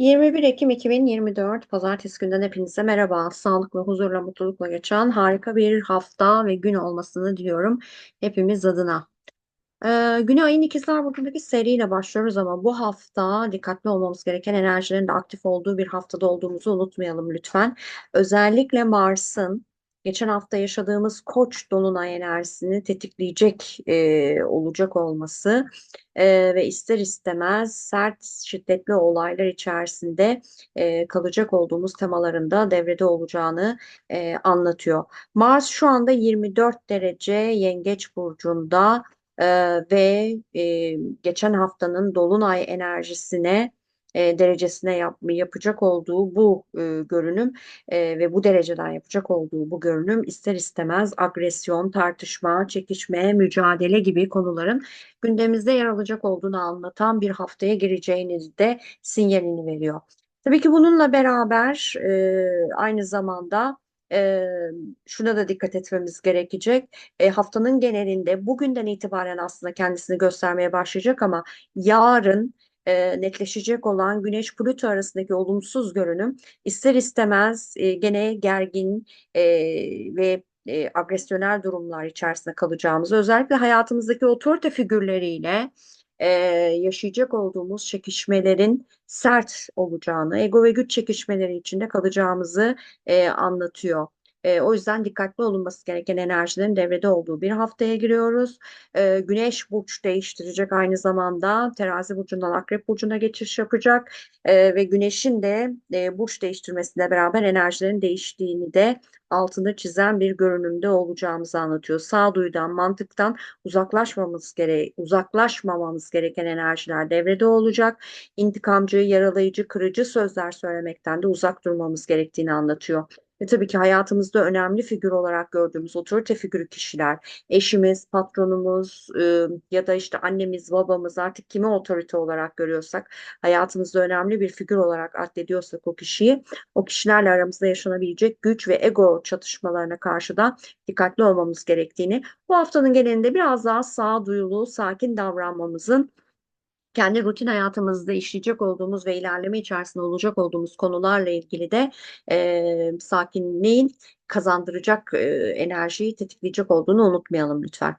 21 Ekim 2024 Pazartesi günden hepinize merhaba. Sağlık ve huzurla, mutlulukla geçen harika bir hafta ve gün olmasını diliyorum hepimiz adına. Ee, güne ayın ikizler burcundaki seriyle başlıyoruz ama bu hafta dikkatli olmamız gereken enerjilerin de aktif olduğu bir haftada olduğumuzu unutmayalım lütfen. Özellikle Mars'ın geçen hafta yaşadığımız Koç dolunay enerjisini tetikleyecek e, olacak olması e, ve ister istemez sert şiddetli olaylar içerisinde e, kalacak olduğumuz temalarında devrede olacağını e, anlatıyor. Mars şu anda 24 derece Yengeç burcunda. Ee, ve e, geçen haftanın dolunay enerjisine e, derecesine yap, yapacak olduğu bu e, görünüm e, ve bu dereceden yapacak olduğu bu görünüm ister istemez agresyon, tartışma, çekişme, mücadele gibi konuların gündemimizde yer alacak olduğunu anlatan bir haftaya gireceğiniz de sinyalini veriyor. Tabii ki bununla beraber e, aynı zamanda e, şuna da dikkat etmemiz gerekecek. E, haftanın genelinde bugünden itibaren aslında kendisini göstermeye başlayacak ama yarın e, netleşecek olan Güneş Plüto arasındaki olumsuz görünüm ister istemez e, gene gergin e, ve e, agresyonel durumlar içerisinde kalacağımızı özellikle hayatımızdaki otorite figürleriyle e, yaşayacak olduğumuz çekişmelerin sert olacağını, ego ve güç çekişmeleri içinde kalacağımızı e, anlatıyor. E, o yüzden dikkatli olunması gereken enerjilerin devrede olduğu bir haftaya giriyoruz. E, Güneş burç değiştirecek aynı zamanda terazi burcundan akrep burcuna geçiş yapacak e, ve Güneş'in de e, burç değiştirmesiyle beraber enerjilerin değiştiğini de altında çizen bir görünümde olacağımızı anlatıyor. Sağduyudan, mantıktan uzaklaşmamız gere uzaklaşmamamız gereken enerjiler devrede olacak. İntikamcı, yaralayıcı, kırıcı sözler söylemekten de uzak durmamız gerektiğini anlatıyor. Ve tabii ki hayatımızda önemli figür olarak gördüğümüz otorite figürü kişiler, eşimiz, patronumuz e, ya da işte annemiz, babamız artık kimi otorite olarak görüyorsak, hayatımızda önemli bir figür olarak addediyorsak o kişiyi, o kişilerle aramızda yaşanabilecek güç ve ego çatışmalarına karşı da dikkatli olmamız gerektiğini, bu haftanın genelinde biraz daha sağduyulu, sakin davranmamızın kendi rutin hayatımızda işleyecek olduğumuz ve ilerleme içerisinde olacak olduğumuz konularla ilgili de e, sakinliğin kazandıracak e, enerjiyi tetikleyecek olduğunu unutmayalım lütfen.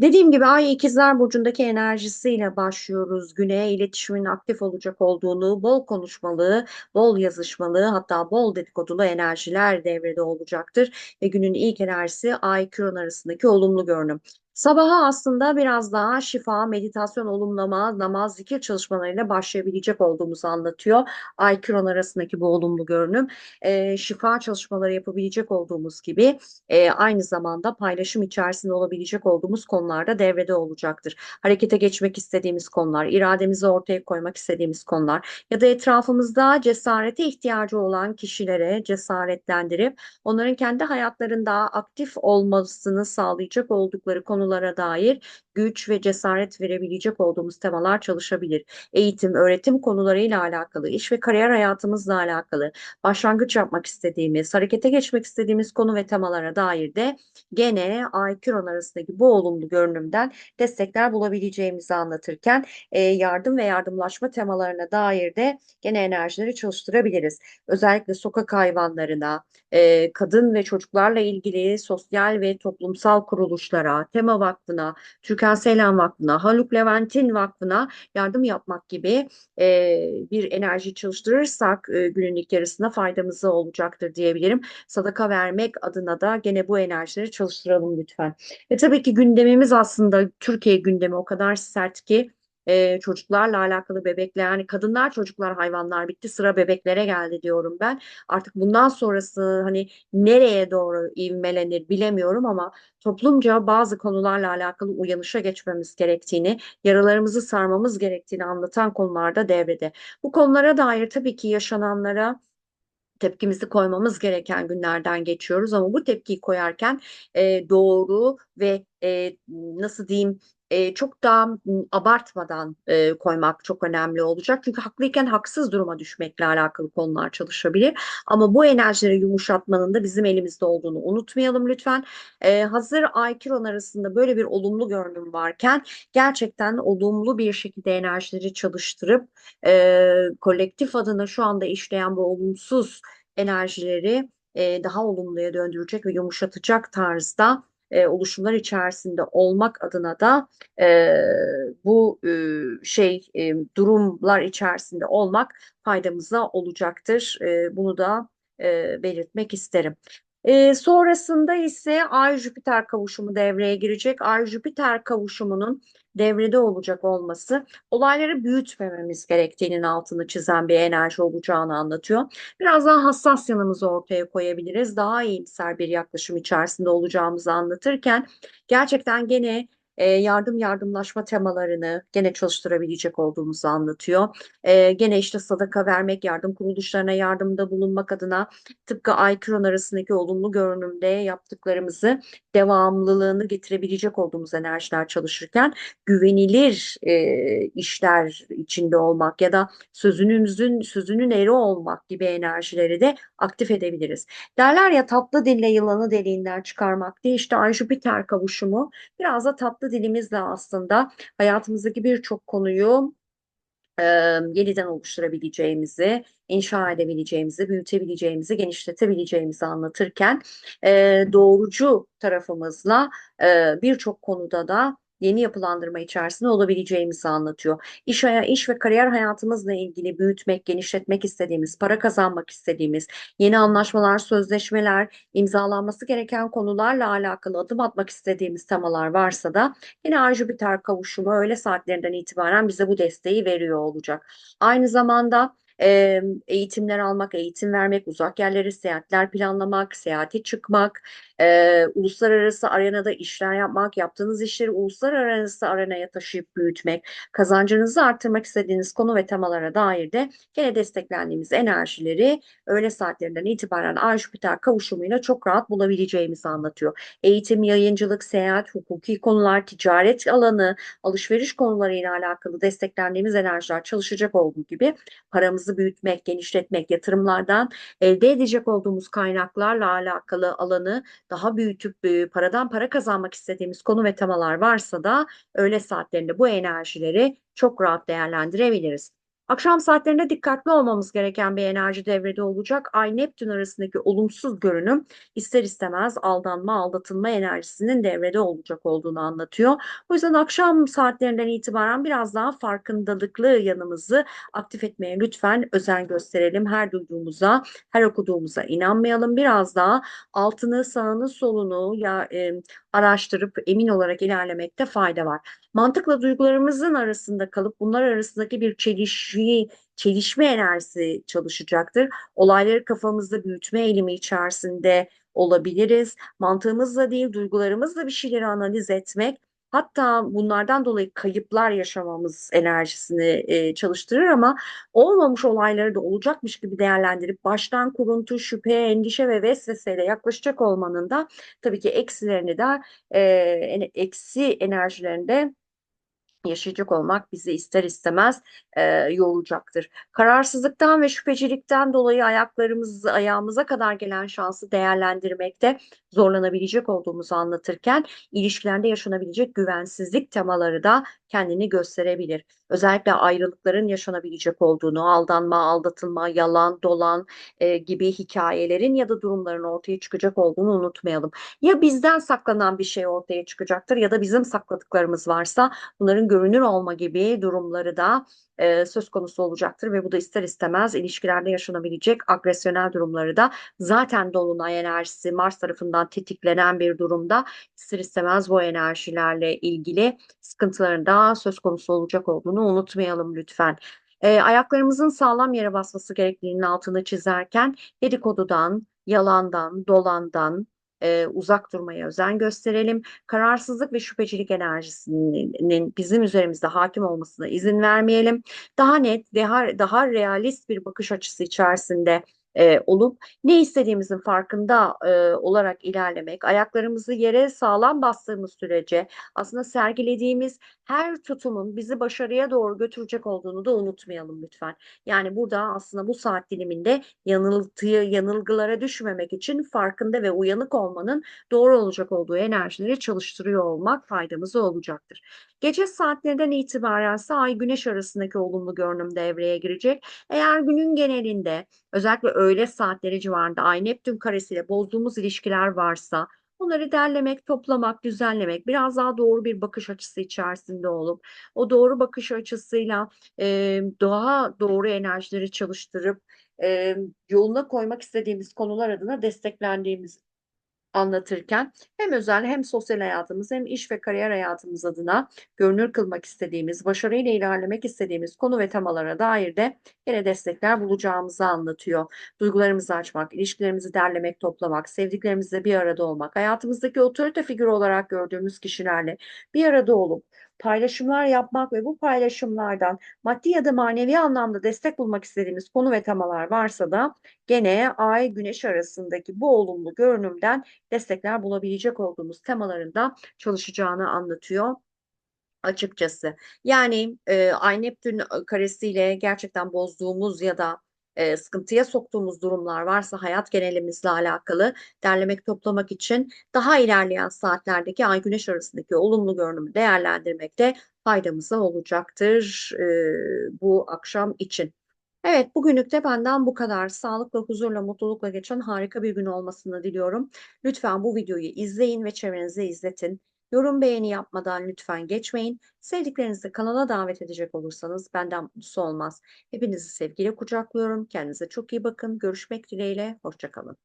Dediğim gibi Ay İkizler Burcu'ndaki enerjisiyle başlıyoruz güne. iletişimin aktif olacak olduğunu, bol konuşmalı, bol yazışmalı, hatta bol dedikodulu enerjiler devrede olacaktır. Ve günün ilk enerjisi Ay Kiron arasındaki olumlu görünüm. Sabaha aslında biraz daha şifa, meditasyon, olumlama, namaz, zikir çalışmalarıyla başlayabilecek olduğumuzu anlatıyor. Ay Kiron arasındaki bu olumlu görünüm. E, şifa çalışmaları yapabilecek olduğumuz gibi e, aynı zamanda paylaşım içerisinde olabilecek olduğumuz konularda devrede olacaktır. Harekete geçmek istediğimiz konular, irademizi ortaya koymak istediğimiz konular ya da etrafımızda cesarete ihtiyacı olan kişilere cesaretlendirip onların kendi hayatlarında aktif olmasını sağlayacak oldukları konu konulara dair güç ve cesaret verebilecek olduğumuz temalar çalışabilir. Eğitim, öğretim konularıyla alakalı, iş ve kariyer hayatımızla alakalı, başlangıç yapmak istediğimiz, harekete geçmek istediğimiz konu ve temalara dair de gene Ay arasındaki bu olumlu görünümden destekler bulabileceğimizi anlatırken e, yardım ve yardımlaşma temalarına dair de gene enerjileri çalıştırabiliriz. Özellikle sokak hayvanlarına, e, kadın ve çocuklarla ilgili sosyal ve toplumsal kuruluşlara, tema Vakfı'na, Türkan Seylan Vakfı'na, Haluk Levent'in Vakfı'na yardım yapmak gibi e, bir enerji çalıştırırsak e, günün ilk yarısında faydamızı olacaktır diyebilirim. Sadaka vermek adına da gene bu enerjileri çalıştıralım lütfen. Ve tabii ki gündemimiz aslında Türkiye gündemi o kadar sert ki e, çocuklarla alakalı bebekler yani kadınlar çocuklar hayvanlar bitti sıra bebeklere geldi diyorum ben. Artık bundan sonrası hani nereye doğru ivmelenir bilemiyorum ama toplumca bazı konularla alakalı uyanışa geçmemiz gerektiğini, yaralarımızı sarmamız gerektiğini anlatan konularda devrede. Bu konulara dair tabii ki yaşananlara tepkimizi koymamız gereken günlerden geçiyoruz ama bu tepkiyi koyarken e, doğru ve e, nasıl diyeyim e, çok daha abartmadan e, koymak çok önemli olacak. Çünkü haklıyken haksız duruma düşmekle alakalı konular çalışabilir. Ama bu enerjileri yumuşatmanın da bizim elimizde olduğunu unutmayalım lütfen. E, hazır Ay arasında böyle bir olumlu görünüm varken gerçekten olumlu bir şekilde enerjileri çalıştırıp e, kolektif adına şu anda işleyen bu olumsuz enerjileri e, daha olumluya döndürecek ve yumuşatacak tarzda e, oluşumlar içerisinde olmak adına da e, bu e, şey e, durumlar içerisinde olmak faydamıza olacaktır. E, bunu da e, belirtmek isterim. E, sonrasında ise Ay-Jüpiter kavuşumu devreye girecek. Ay-Jüpiter kavuşumunun devrede olacak olması olayları büyütmememiz gerektiğinin altını çizen bir enerji olacağını anlatıyor. Biraz daha hassas yanımızı ortaya koyabiliriz. Daha iyimser bir yaklaşım içerisinde olacağımızı anlatırken gerçekten gene e, yardım yardımlaşma temalarını gene çalıştırabilecek olduğumuzu anlatıyor. E, gene işte sadaka vermek, yardım kuruluşlarına yardımda bulunmak adına tıpkı Ay-Kiron arasındaki olumlu görünümde yaptıklarımızı devamlılığını getirebilecek olduğumuz enerjiler çalışırken güvenilir e, işler içinde olmak ya da sözünüzün sözünün eri olmak gibi enerjileri de aktif edebiliriz. Derler ya tatlı dille yılanı deliğinden çıkarmak diye işte Ay-Jüpiter kavuşumu biraz da tatlı dilimizle aslında hayatımızdaki birçok konuyu e, yeniden oluşturabileceğimizi, inşa edebileceğimizi, büyütebileceğimizi, genişletebileceğimizi anlatırken e, doğrucu tarafımızla e, birçok konuda da yeni yapılandırma içerisinde olabileceğimizi anlatıyor. İş, iş ve kariyer hayatımızla ilgili büyütmek, genişletmek istediğimiz, para kazanmak istediğimiz, yeni anlaşmalar, sözleşmeler, imzalanması gereken konularla alakalı adım atmak istediğimiz temalar varsa da yine Ay-Jüpiter kavuşumu öğle saatlerinden itibaren bize bu desteği veriyor olacak. Aynı zamanda eğitimler almak, eğitim vermek, uzak yerlere seyahatler planlamak, seyahate çıkmak, e, uluslararası arenada işler yapmak, yaptığınız işleri uluslararası arenaya taşıyıp büyütmek, kazancınızı arttırmak istediğiniz konu ve temalara dair de gene desteklendiğimiz enerjileri öğle saatlerinden itibaren Ay-Jüpiter kavuşumuyla çok rahat bulabileceğimizi anlatıyor. Eğitim, yayıncılık, seyahat, hukuki konular, ticaret alanı, alışveriş konularıyla alakalı desteklendiğimiz enerjiler çalışacak olduğu gibi paramızı büyütmek, genişletmek, yatırımlardan elde edecek olduğumuz kaynaklarla alakalı alanı daha büyütüp e, paradan para kazanmak istediğimiz konu ve temalar varsa da öğle saatlerinde bu enerjileri çok rahat değerlendirebiliriz. Akşam saatlerinde dikkatli olmamız gereken bir enerji devrede olacak. Ay Neptün arasındaki olumsuz görünüm ister istemez aldanma, aldatılma enerjisinin devrede olacak olduğunu anlatıyor. O yüzden akşam saatlerinden itibaren biraz daha farkındalıklı yanımızı aktif etmeye lütfen özen gösterelim. Her duyduğumuza, her okuduğumuza inanmayalım. Biraz daha altını, sağını, solunu ya e, araştırıp emin olarak ilerlemekte fayda var. Mantıkla duygularımızın arasında kalıp bunlar arasındaki bir çelişki, çelişme enerjisi çalışacaktır. Olayları kafamızda büyütme eğilimi içerisinde olabiliriz. Mantığımızla değil, duygularımızla bir şeyleri analiz etmek Hatta bunlardan dolayı kayıplar yaşamamız enerjisini e, çalıştırır ama olmamış olayları da olacakmış gibi değerlendirip baştan kuruntu, şüphe, endişe ve vesveseyle yaklaşacak olmanın da tabii ki eksilerini de e, eksi enerjilerinde yaşayacak olmak bizi ister istemez e, yoracaktır. Kararsızlıktan ve şüphecilikten dolayı ayaklarımız ayağımıza kadar gelen şansı değerlendirmekte zorlanabilecek olduğumuzu anlatırken ilişkilerde yaşanabilecek güvensizlik temaları da kendini gösterebilir. Özellikle ayrılıkların yaşanabilecek olduğunu, aldanma, aldatılma, yalan, dolan e, gibi hikayelerin ya da durumların ortaya çıkacak olduğunu unutmayalım. Ya bizden saklanan bir şey ortaya çıkacaktır ya da bizim sakladıklarımız varsa bunların görünür olma gibi durumları da e, söz konusu olacaktır ve bu da ister istemez ilişkilerde yaşanabilecek agresyonel durumları da zaten dolunay enerjisi Mars tarafından tetiklenen bir durumda ister istemez bu enerjilerle ilgili sıkıntıların da söz konusu olacak olduğunu unutmayalım lütfen. E, ayaklarımızın sağlam yere basması gerektiğinin altını çizerken dedikodudan, yalandan, dolandan, e, uzak durmaya özen gösterelim. Kararsızlık ve şüphecilik enerjisinin bizim üzerimizde hakim olmasına izin vermeyelim. Daha net, daha, daha realist bir bakış açısı içerisinde eee, olup ne istediğimizin farkında, eee, olarak ilerlemek, ayaklarımızı yere sağlam bastığımız sürece aslında sergilediğimiz her tutumun bizi başarıya doğru götürecek olduğunu da unutmayalım lütfen. Yani burada aslında bu saat diliminde yanıltıya yanılgılara düşmemek için farkında ve uyanık olmanın doğru olacak olduğu enerjileri çalıştırıyor olmak faydamıza olacaktır. Gece saatlerinden itibarense Ay-Güneş arasındaki olumlu görünüm devreye girecek. Eğer günün genelinde özellikle öğle saatleri civarında Ay-Neptün karesiyle bozduğumuz ilişkiler varsa bunları derlemek, toplamak, düzenlemek, biraz daha doğru bir bakış açısı içerisinde olup o doğru bakış açısıyla, emm, daha doğru enerjileri çalıştırıp, emm, yoluna koymak istediğimiz konular adına desteklendiğimizi anlatırken hem özel hem sosyal hayatımız hem iş ve kariyer hayatımız adına görünür kılmak istediğimiz, başarıyla ilerlemek istediğimiz konu ve temalara dair de gene destekler bulacağımızı anlatıyor. Duygularımızı açmak, ilişkilerimizi derlemek, toplamak, sevdiklerimizle bir arada olmak, hayatımızdaki otorite figürü olarak gördüğümüz kişilerle bir arada olup paylaşımlar yapmak ve bu paylaşımlardan maddi ya da manevi anlamda destek bulmak istediğimiz konu ve temalar varsa da gene Ay Güneş arasındaki bu olumlu görünümden destekler bulabilecek olduğumuz temalarında çalışacağını anlatıyor açıkçası. Yani, eee, Ay-Neptün, ııı, karesiyle gerçekten bozduğumuz ya da, eee, sıkıntıya soktuğumuz durumlar varsa hayat genelimizle alakalı derlemek, toplamak için daha ilerleyen saatlerdeki Ay-Güneş arasındaki olumlu görünümü değerlendirmekte faydamıza olacaktır, eee, bu akşam için. Evet, bugünlük de benden bu kadar. Sağlıkla, huzurla, mutlulukla geçen harika bir gün olmasını diliyorum. Lütfen bu videoyu izleyin ve çevrenize izletin. Yorum, beğeni yapmadan lütfen geçmeyin. Sevdiklerinizi kanala davet edecek olursanız benden mutlusu olmaz. Hepinizi sevgiyle kucaklıyorum. Kendinize çok iyi bakın. Görüşmek dileğiyle. Hoşça kalın.